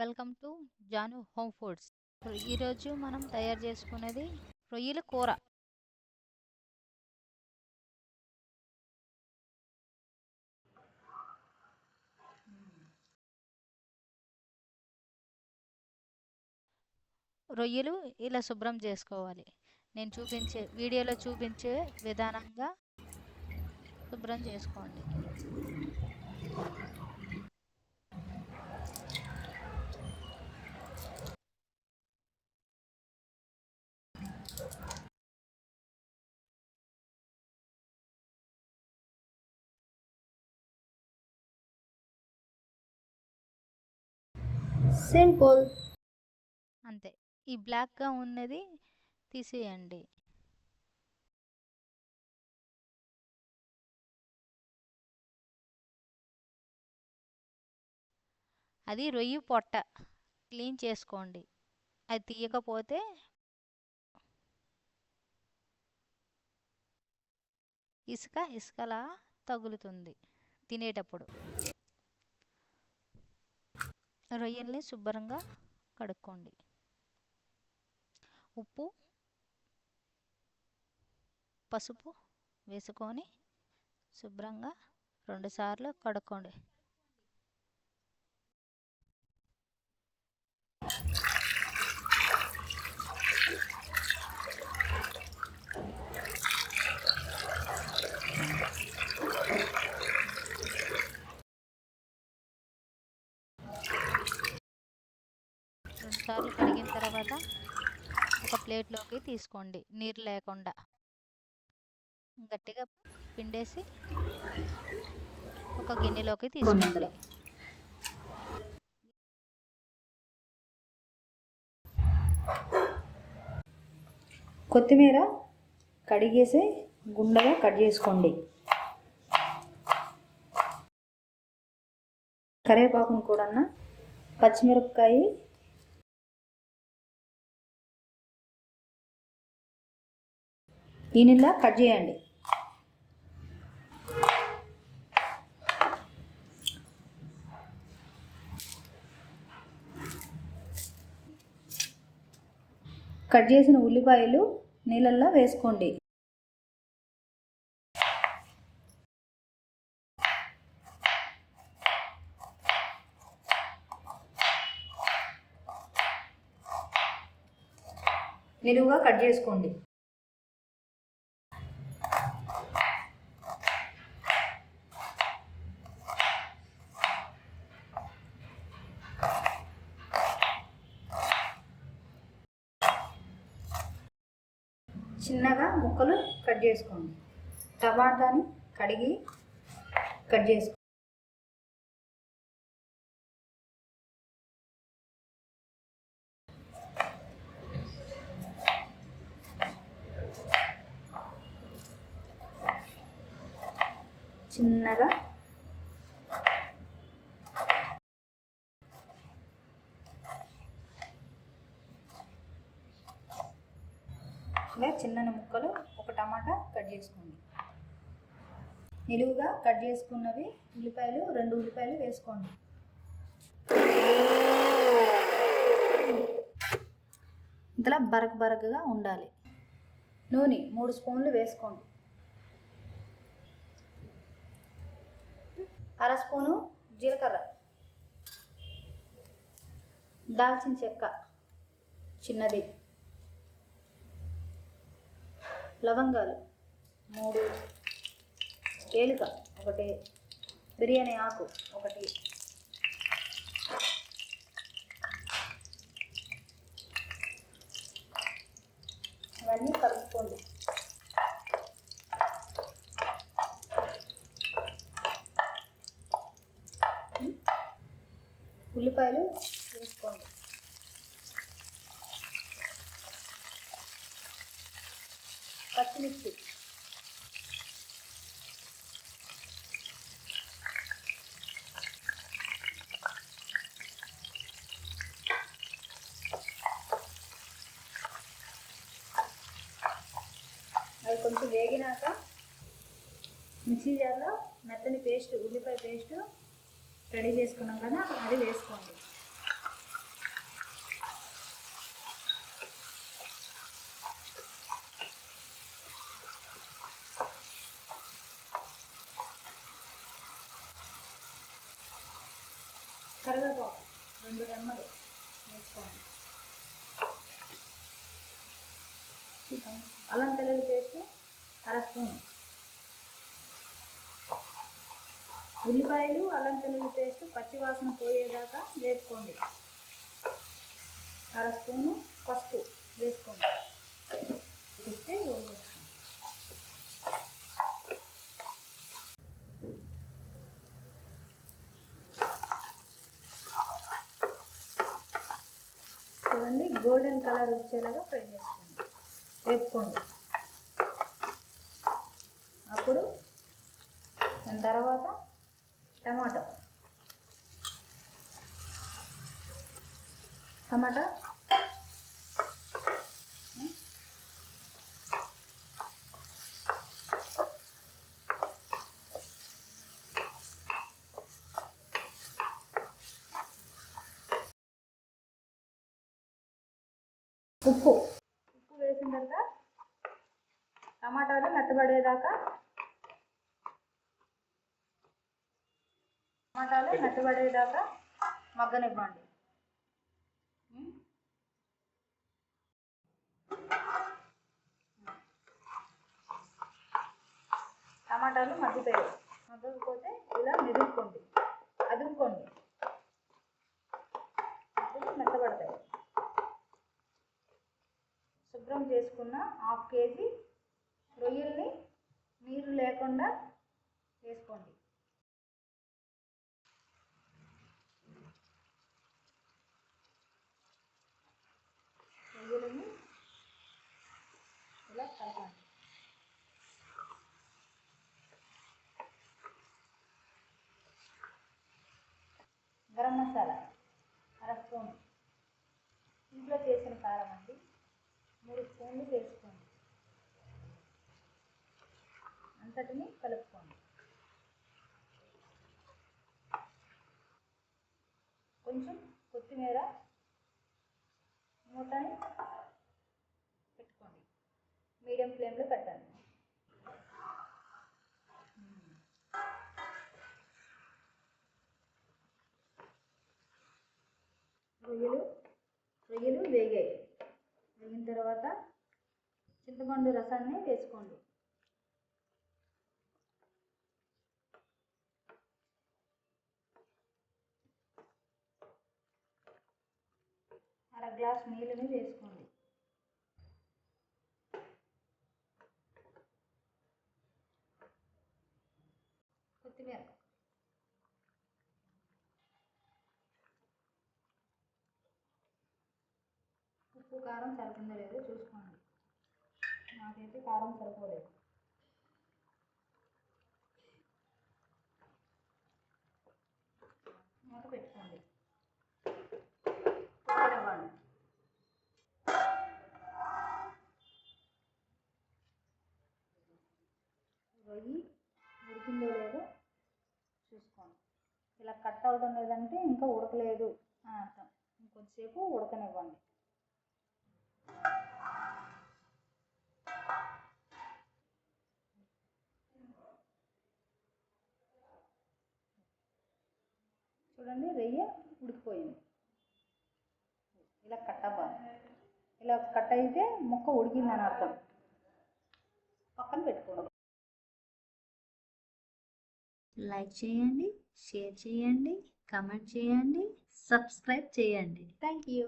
Welcome to Janu home foods. ఈరోజు మనం తయారు చేసుకునేది రొయ్యల కూర. రొయ్యలు ఇలా శుభ్రం చేసుకోవాలి. నేను చూపించే వీడియోలో చూపించే విధానంగా శుభ్రం చేసుకోండి. సింపుల్. అంతే. ఈ బ్లాక్గా ఉన్నది తీసేయండి. అది రొయ్యి పొట్ట. క్లీన్ చేసుకోండి. అది తీయకపోతే ఇసుక ఇసుకలా తగులుతుంది తినేటప్పుడు. రొయ్యల్ని శుభ్రంగా కడుక్కోండి. ఉప్పు పసుపు వేసుకొని శుభ్రంగా రెండుసార్లు కడుక్కోండి. రెండుసార్లు కడిగిన తర్వాత ఒక ప్లేట్లోకి తీసుకోండి నీరు లేకుండా. గట్టిగా పిండేసి ఒక గిన్నెలోకి తీసుకోండి. కొత్తిమీర కడిగేసి గుండగా కట్ చేసుకోండి. కరివేపాకును కూడా పచ్చిమిరపకాయ దీనిలా కట్ చేయండి. కట్ చేసిన ఉల్లిపాయలు నీళ్ళల్లో వేసుకోండి. నిలువుగా కట్ చేసుకోండి. చిన్నగా ముక్కలు కట్ చేసుకోండి. టమాటాని కడిగి కట్ చేసుకోండి చిన్నగా ఇలా చిన్న ముక్కలు ఒక టమాటా కట్ చేసుకోండి. నిలువుగా కట్ చేసుకున్నవి ఉల్లిపాయలు రెండు ఉల్లిపాయలు వేసుకోండి. ఇంతలా బరక బరకగా ఉండాలి. నూనె మూడు స్పూన్లు వేసుకోండి. అర స్పూను జీలకర్ర. దాల్చిన చెక్క చిన్నది. లవంగాలు. మూడు. ఏలుక. ఒకటి. బిర్యానీ ఆకు. ఒకటి. ఇవన్నీ కలుపుకోండి. ఉల్లిపాయలు వేసుకోండి పచ్చిమిర్చి అవి కొంచెం వేగినాక మిక్సీ జార్లో మెత్తని పేస్ట్ ఉల్లిపాయ పేస్ట్ రెడీ చేసుకున్నాం కదా అది వేసుకోండి. కరివేపాకు రెండు రెమ్మలు వేసుకోండి. అల్లం తెల్లది పేస్ట్ అర స్పూన్. ఉల్లిపాయలు అల్లం తెల్లది పేస్ట్ పచ్చివాసన పోయేదాకా వేసుకోండి అర స్పూను పసుపు వేసుకోండి ఇస్తే వేసుకోండి చూడండి గోల్డెన్ కలర్ వచ్చేలాగా ఫ్రై చేసుకోండి వేపుకోండి అప్పుడు దాని తర్వాత టమాటో. టమాటా ఉప్పు. ఉప్పు వేసిన తర్వాత టమాటాలు మెత్తబడేదాకా టమాటాలు మెత్తబడేదాకా మగ్గనివ్వండి. టమాటాలు మగ్గిపోయాయి మగ్గకపోతే ఇలా మెదుపుకోండి అదుపుకోండి అప్పుడు మెత్తబడతాయి శుభ్రం చేసుకున్న హాఫ్ కేజీ రొయ్యల్ని నీరు లేకుండా వేసుకోండి. రొయ్యలని ఇలా కలపండి గరం మసాలా అర స్పూన్ ఇంట్లో చేసిన కారం అండి మూడు స్పూన్లు వేసుకోండి. అంతటిని కలుపుకోండి. కొంచెం కొత్తిమీర మూతని పెట్టుకోండి. మీడియం ఫ్లేమ్లో పెట్టండి. రొయ్యలు రొయ్యలు వేగాయి. దిగిన తర్వాత చింతపండు రసాన్ని వేసుకోండి. అర గ్లాస్ నీళ్ళని వేసుకోండి. కొత్తిమీర. ఉప్పు కారం సరిపోయిందో లేదో చూసుకోండి. నాకైతే కారం సరిపోలేదు. మూత పెట్టుకోండి. ఉడకనివ్వండి రొయ్యి ఉడికిందో లేదో చూసుకోండి. ఇలా కట్ అవడం లేదంటే ఇంకా ఉడకలేదు అని అర్థం. ఇంకొంచెంసేపు ఉడకనివ్వండి. చూడండి రొయ్య ఉడికిపోయింది. ఇలా కట్ అవ్వాలి. ఇలా కట్ అయితే ముక్క ఉడికిందని అర్థం. పక్కన పెట్టుకోండి. లైక్ చేయండి షేర్ చేయండి కమెంట్ చేయండి సబ్స్క్రైబ్ చేయండి. Thank you.